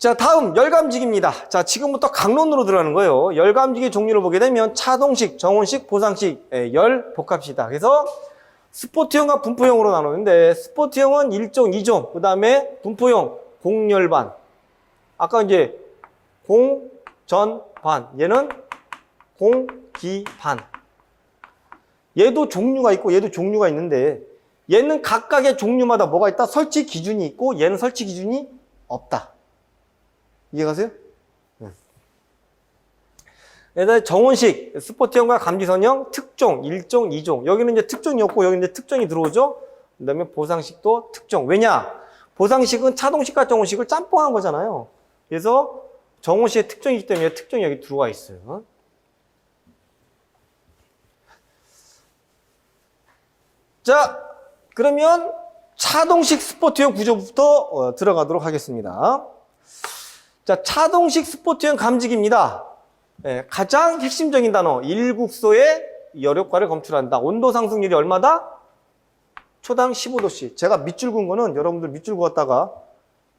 자, 다음 열감직입니다. 자, 지금부터 강론으로 들어가는 거예요. 열감직의 종류를 보게 되면 차동식, 정원식, 보상식, 예, 열, 복합시다. 그래서 스포트형과 분포형으로 나누는데 스포트형은 1종, 2종, 그 다음에 분포형, 공열반. 아까 이제 공, 전, 반. 얘는 공, 기, 반. 얘도 종류가 있고 얘도 종류가 있는데 얘는 각각의 종류마다 뭐가 있다? 설치 기준이 있고 얘는 설치 기준이 없다. 이해가세요? 네. 얘들 정원식, 스포트형과 감지선형, 특종, 1종, 2종. 여기는 이제 특종이 없고 여기는 이제 특종이 들어오죠? 그 다음에 보상식도 특종. 왜냐? 보상식은 차동식과 정원식을 짬뽕한 거잖아요. 그래서 정원식의 특종이기 때문에 특종이 여기 들어와 있어요. 자, 그러면 차동식 스포트형 구조부터 어, 들어가도록 하겠습니다. 자, 차동식 스포트형 감지기입니다. 예, 가장 핵심적인 단어, 일국소의 열효과를 검출한다. 온도 상승률이 얼마다? 초당 15도씨. 제가 밑줄 그은 거는 여러분들 밑줄 그었다가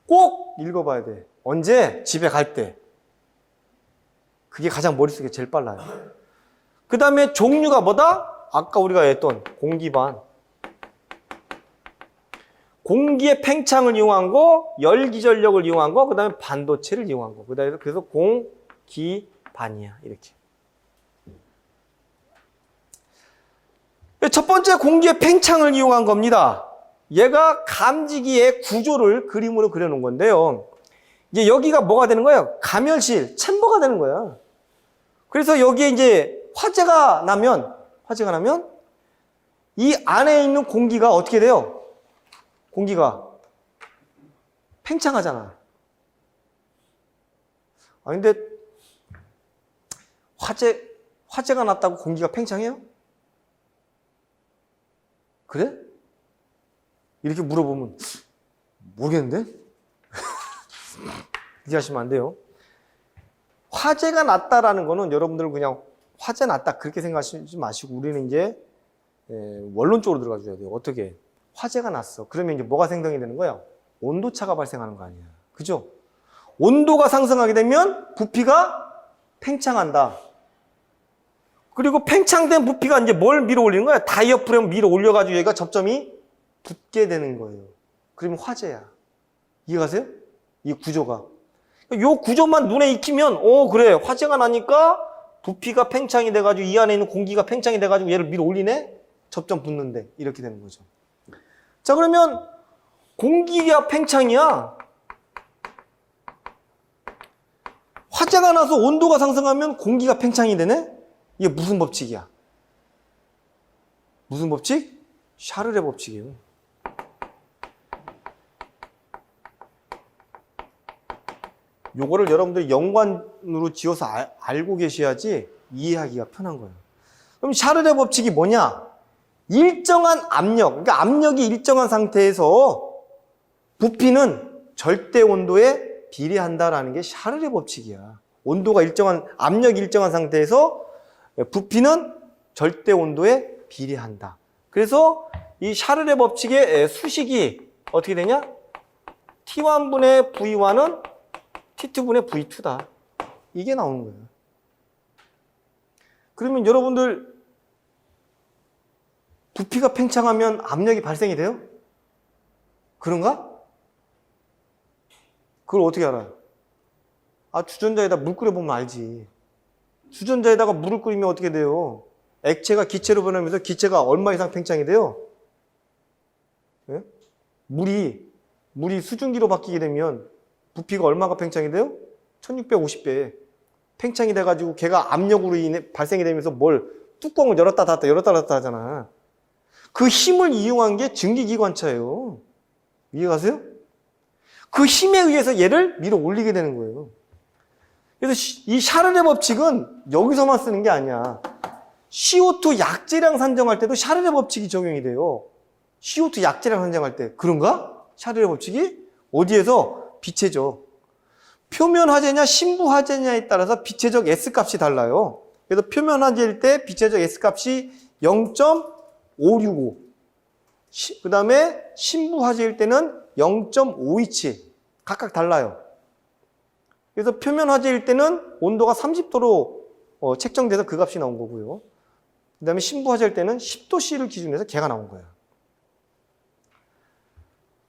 꼭 읽어봐야 돼. 언제? 집에 갈 때. 그게 가장 머릿속에 제일 빨라요. 그 다음에 종류가 뭐다? 아까 우리가 했던 공기반. 공기의 팽창을 이용한 거, 열기전력을 이용한 거, 그 다음에 반도체를 이용한 거. 그 다음에 그래서 공기 반이야. 이렇게. 첫 번째 공기의 팽창을 이용한 겁니다. 얘가 감지기의 구조를 그림으로 그려놓은 건데요. 이제 여기가 뭐가 되는 거예요? 가멸실, 챔버가 되는 거야. 그래서 여기에 이제 화재가 나면, 화재가 나면 이 안에 있는 공기가 어떻게 돼요? 공기가 팽창하잖아. 아 근데 화재 화재가 났다고 공기가 팽창해요? 그래? 이렇게 물어보면 모르겠는데? 이제 하시면 안 돼요. 화재가 났다라는 거는 여러분들 그냥 화재 났다 그렇게 생각하지 마시고 우리는 이제 예, 원론적으로 들어가 줘야 돼요. 어떻게? 화재가 났어. 그러면 이제 뭐가 생성이 되는 거예요? 온도차가 발생하는 거 아니야. 그죠? 온도가 상승하게 되면 부피가 팽창한다. 그리고 팽창된 부피가 이제 뭘 밀어 올리는 거야? 다이어프램 밀어 올려가지고 얘가 접점이 붙게 되는 거예요. 그러면 화재야. 이해가세요? 이 구조가. 이 구조만 눈에 익히면, 오, 그래. 화재가 나니까 부피가 팽창이 돼가지고 이 안에 있는 공기가 팽창이 돼가지고 얘를 밀어 올리네? 접점 붙는데. 이렇게 되는 거죠. 자, 그러면 공기가 팽창이야. 화재가 나서 온도가 상승하면 공기가 팽창이 되네? 이게 무슨 법칙이야? 무슨 법칙? 샤르레 법칙이에요. 요거를 여러분들이 연관으로 지어서 알, 알고 계셔야지 이해하기가 편한 거예요. 그럼 샤르레 법칙이 뭐냐? 일정한 압력, 그러니까 압력이 일정한 상태에서 부피는 절대 온도에 비례한다라는 게 샤르레 법칙이야. 온도가 일정한 압력이 일정한 상태에서 부피는 절대 온도에 비례한다. 그래서 이 샤르레 법칙의 수식이 어떻게 되냐? T1분의 V1은 T2분의 V2다. 이게 나오는 거예요. 그러면 여러분들 부피가 팽창하면 압력이 발생이 돼요? 그런가? 그걸 어떻게 알아요? 아, 주전자에다 물 끓여보면 알지. 주전자에다가 물을 끓이면 어떻게 돼요? 액체가 기체로 변하면서 기체가 얼마 이상 팽창이 돼요? 예? 물이, 물이 수증기로 바뀌게 되면 부피가 얼마가 팽창이 돼요? 1650배. 팽창이 돼가지고 걔가 압력으로 인해 발생이 되면서 뭘 뚜껑을 열었다 닫았다 열었다 닫았다 하잖아. 그 힘을 이용한 게 증기기관차예요. 이해가세요? 그 힘에 의해서 얘를 밀어 올리게 되는 거예요. 그래서 이 샤르레 법칙은 여기서만 쓰는 게 아니야. CO2 약재량 산정할 때도 샤르레 법칙이 적용이 돼요. CO2 약재량 산정할 때. 그런가? 샤르레 법칙이? 어디에서? 빛체적. 표면 화재냐 심부 화재냐에 따라서 빛체적 S값이 달라요. 그래서 표면 화재일 때 빛체적 S값이 0.565. 그 다음에 신부 화재일 때는 0.527. 각각 달라요. 그래서 표면 화재일 때는 온도가 30도로 어, 책정돼서 그 값이 나온 거고요. 그 다음에 신부 화재일 때는 10도씨를 기준으로 해서 걔가 나온 거예요.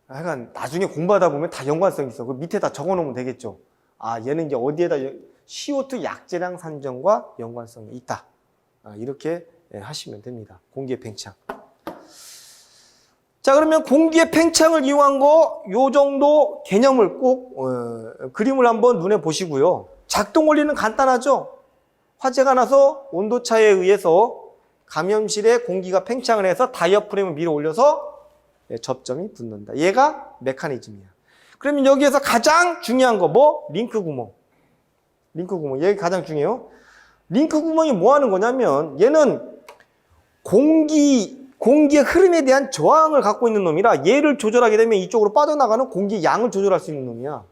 하여간 나중에 공부하다 보면 다 연관성이 있어. 그 밑에 다 적어 놓으면 되겠죠. 아, 얘는 이제 어디에다 연- CO2 약재량 산정과 연관성이 있다. 아, 이렇게 예, 하시면 됩니다. 공기의 팽창. 자, 그러면 공기의 팽창을 이용한 거, 요 정도 개념을 꼭, 어, 그림을 한번 눈에 보시고요. 작동 원리는 간단하죠? 화재가 나서 온도 차에 의해서 감염실에 공기가 팽창을 해서 다이어프램을 밀어 올려서 예, 접점이 붙는다. 얘가 메커니즘이야. 그러면 여기에서 가장 중요한 거 뭐? 링크 구멍. 링크 구멍. 얘가 가장 중요해요. 링크 구멍이 뭐 하는 거냐면 얘는 공기 공기의 흐름에 대한 저항을 갖고 있는 놈이라 얘를 조절하게 되면 이쪽으로 빠져나가는 공기 양을 조절할 수 있는 놈이야.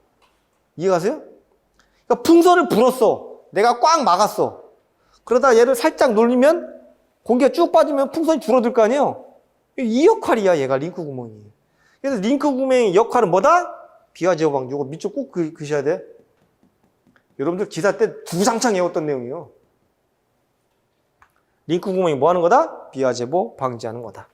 이해가세요? 그러니까 풍선을 불었어. 내가 꽉 막았어. 그러다 얘를 살짝 놀리면 공기가 쭉 빠지면 풍선이 줄어들 거 아니에요? 이 역할이야, 얘가 링크 구멍이. 그래서 링크 구멍의 역할은 뭐다? 비화 제어 방지. 이거 밑줄 꼭 그, 그셔야 돼. 여러분들 기사 때두 장창 외웠던 내용이에요. 링크 구멍이 뭐 하는 거다? 비화 제보 방지하는 거다.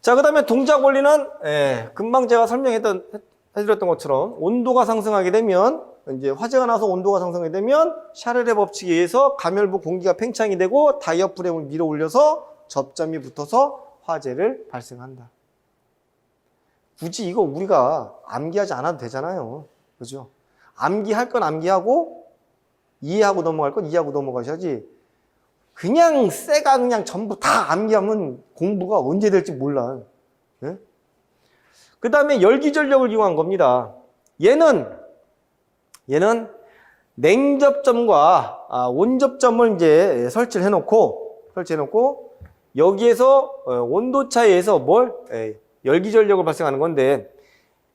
자, 그 다음에 동작 원리는, 예, 금방 제가 설명했던, 해- 해드렸던 것처럼, 온도가 상승하게 되면, 이제 화재가 나서 온도가 상승하게 되면, 샤를의 법칙에 의해서 가멸부 공기가 팽창이 되고, 다이어프램을 밀어 올려서 접점이 붙어서 화재를 발생한다. 굳이 이거 우리가 암기하지 않아도 되잖아요. 그죠? 암기할 건 암기하고, 이해하고 넘어갈 건 이해하고 넘어가셔야지. 그냥 쎄가 그냥 전부 다 암기하면 공부가 언제 될지 몰라. 그 다음에 열기전력을 이용한 겁니다. 얘는, 얘는 냉접점과 아, 온접점을 이제 설치를 해놓고, 설치해놓고, 여기에서 어, 온도차에 의해서 뭘? 에, 열기전력을 발생하는 건데,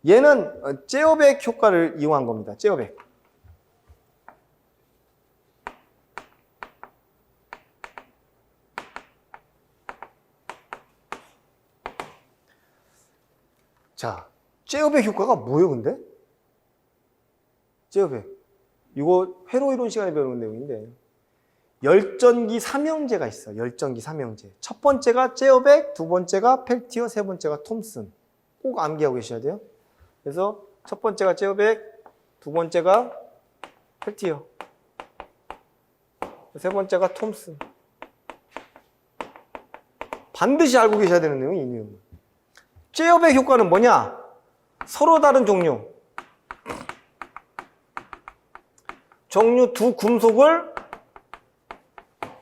얘는 어, 제어백 효과를 이용한 겁니다. 제어백. 자, 제어백 효과가 뭐예요, 근데? 제어백. 이거 회로 이론 시간에 배우는 내용인데. 열전기 삼형제가 있어. 열전기 삼형제. 첫 번째가 제어백, 두 번째가 펠티어, 세 번째가 톰슨. 꼭 암기하고 계셔야 돼요. 그래서 첫 번째가 제어백, 두 번째가 펠티어, 세 번째가 톰슨. 반드시 알고 계셔야 되는 내용이 이 내용. 제어백 효과는 뭐냐? 서로 다른 종류. 종류 두 금속을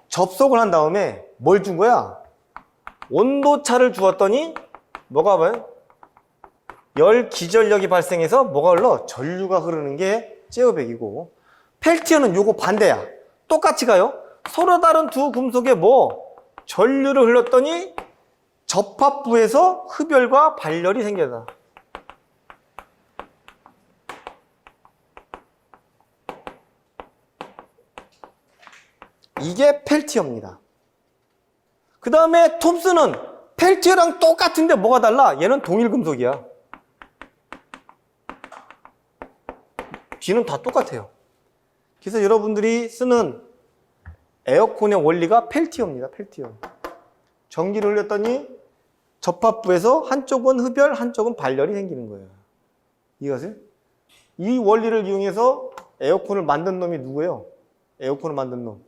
접속을 한 다음에 뭘 준 거야? 온도차를 주었더니 뭐가 봐요? 열 기전력이 발생해서 뭐가 흘러? 전류가 흐르는 게 제어백이고 펠티어는 요거 반대야. 똑같이 가요. 서로 다른 두 금속에 뭐 전류를 흘렀더니 접합부에서 흡열과 발열이 생겨다. 이게 펠티어입니다. 그 다음에 톰스는 펠티어랑 똑같은데 뭐가 달라? 얘는 동일 금속이야. 뒤는 다 똑같아요. 그래서 여러분들이 쓰는 에어컨의 원리가 펠티어입니다. 펠티어. 전기를 흘렸더니 접합부에서 한쪽은 흡열, 한쪽은 발열이 생기는 거예요. 이것을 이 원리를 이용해서 에어컨을 만든 놈이 누구예요? 에어컨을 만든 놈.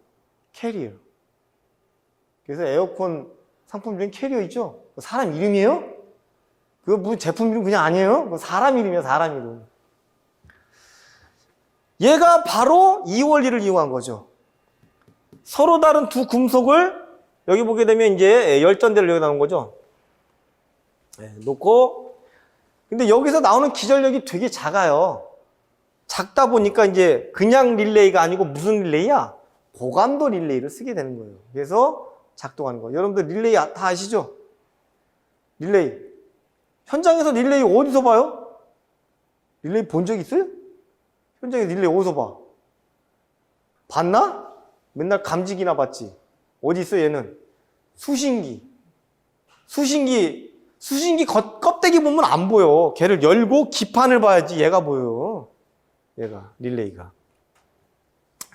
캐리어. 그래서 에어컨 상품 중에 캐리어 있죠? 사람 이름이에요? 그거 무슨 제품 이름 그냥 아니에요? 사람 이름이에요, 사람 이름. 얘가 바로 이 원리를 이용한 거죠. 서로 다른 두 금속을 여기 보게 되면 이제 열전대를 여기 나온 거죠. 네, 놓고 근데 여기서 나오는 기전력이 되게 작아요. 작다 보니까 이제 그냥 릴레이가 아니고 무슨 릴레이야? 고감도 릴레이를 쓰게 되는 거예요. 그래서 작동하는 거예요. 여러분들 릴레이 아- 다 아시죠? 릴레이. 현장에서 릴레이 어디서 봐요? 릴레이 본 적 있어요? 현장에 릴레이 어디서 봐? 봤나? 맨날 감지기나 봤지. 어디 있어 얘는? 수신기. 수신기, 수신기 겉, 껍데기 보면 안 보여. 걔를 열고 기판을 봐야지 얘가 보여. 얘가 릴레이가.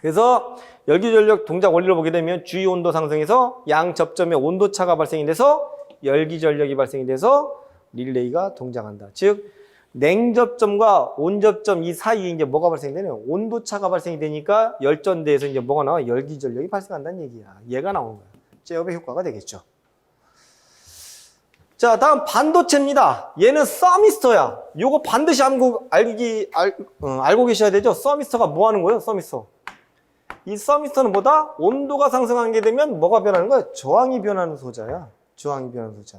그래서 열기 전력 동작 원리를 보게 되면 주위 온도 상승에서 양 접점에 온도 차가 발생이 돼서 열기 전력이 발생이 돼서 릴레이가 동작한다. 즉 냉접점과 온접점 이 사이에 이제 뭐가 발생되냐? 온도 차가 발생이 되니까 열전대에서 이제 뭐가 나와? 열기 전력이 발생한다는 얘기야. 얘가 나오는 거야. 제어의 효과가 되겠죠. 자, 다음 반도체입니다. 얘는 서미스터야. 요거 반드시 알고, 알기, 알, 어, 알고 계셔야 되죠? 서미스터가 뭐 하는 거예요? 서미스터. 이 서미스터는 뭐다? 온도가 상승하게 되면 뭐가 변하는 거야? 저항이 변하는 소자야. 저항이 변하는 소자.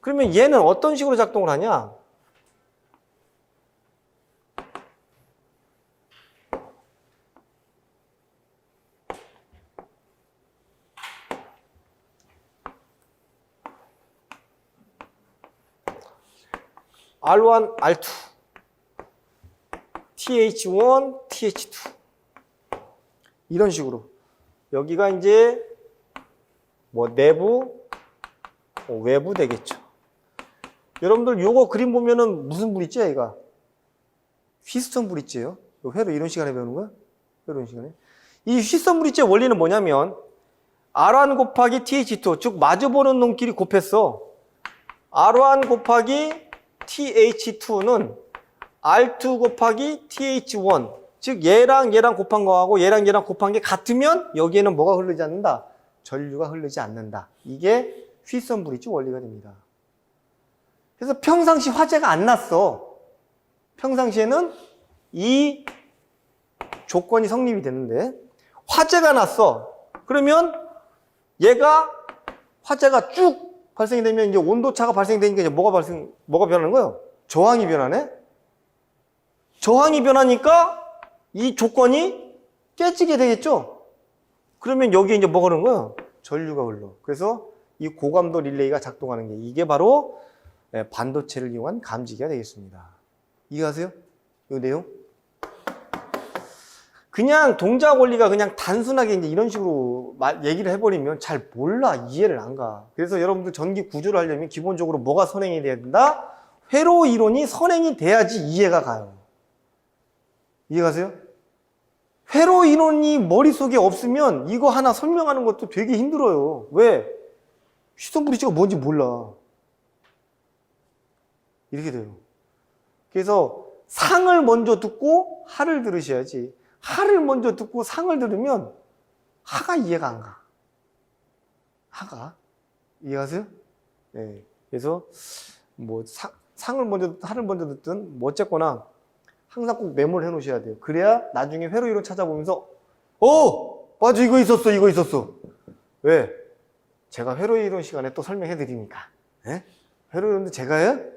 그러면 얘는 어떤 식으로 작동을 하냐? R1, R2, TH1, TH2 이런 식으로 여기가 이제 뭐 내부, 뭐 외부 되겠죠. 여러분들 요거 그림 보면은 무슨 브릿지야 얘가? 휘스턴 브릿지예요. 요 회로 이런 시간에 배우는 거야? 이런 시간에. 이 휘스턴 브릿지의 원리는 뭐냐면 R1 곱하기 TH2 즉 마주보는 놈끼리 곱했어. R1 곱하기 TH2는 R2 곱하기 TH1 즉 얘랑 얘랑 곱한 거하고 얘랑 얘랑 곱한 게 같으면 여기에는 뭐가 흐르지 않는다? 전류가 흐르지 않는다. 이게 휘선 브릿지 원리가 됩니다. 그래서 평상시 화재가 안 났어. 평상시에는 이 조건이 성립이 되는데 화재가 났어. 그러면 얘가 화재가 쭉 발생이 되면 이제 온도차가 발생되니까 이제 뭐가 발생, 뭐가 변하는 거예요? 저항이 변하네? 저항이 변하니까 이 조건이 깨지게 되겠죠? 그러면 여기에 이제 뭐가 흐르는 거예요? 전류가 흘러. 그래서 이 고감도 릴레이가 작동하는 게 이게 바로 예, 반도체를 이용한 감지기가 되겠습니다. 이해하세요? 이 내용? 그냥 동작 원리가 그냥 단순하게 이제 이런 식으로 말- 얘기를 해버리면 잘 몰라 이해를 안 가. 그래서 여러분들 전기 구조를 하려면 기본적으로 뭐가 선행이 돼야 된다? 회로 이론이 선행이 돼야지 이해가 가요. 이해가세요? 회로 이론이 머릿속에 없으면 이거 하나 설명하는 것도 되게 힘들어요. 왜? 휘선 브릿지가 뭔지 몰라. 이렇게 돼요. 그래서 상을 먼저 듣고 하를 들으셔야지. 하를 먼저 듣고 상을 들으면 하가 이해가 안 가. 하가. 이해가세요? 네. 그래서 뭐 사- 상을 먼저 하를 먼저 듣든 뭐 어쨌거나 항상 꼭 메모를 해 놓으셔야 돼요. 그래야 나중에 회로 이론 찾아보면서 어! 맞아 이거 있었어 이거 있었어. 왜? 제가 회로 이론 시간에 또 설명해 드리니까. 예? 회로 이론도 제가? 예.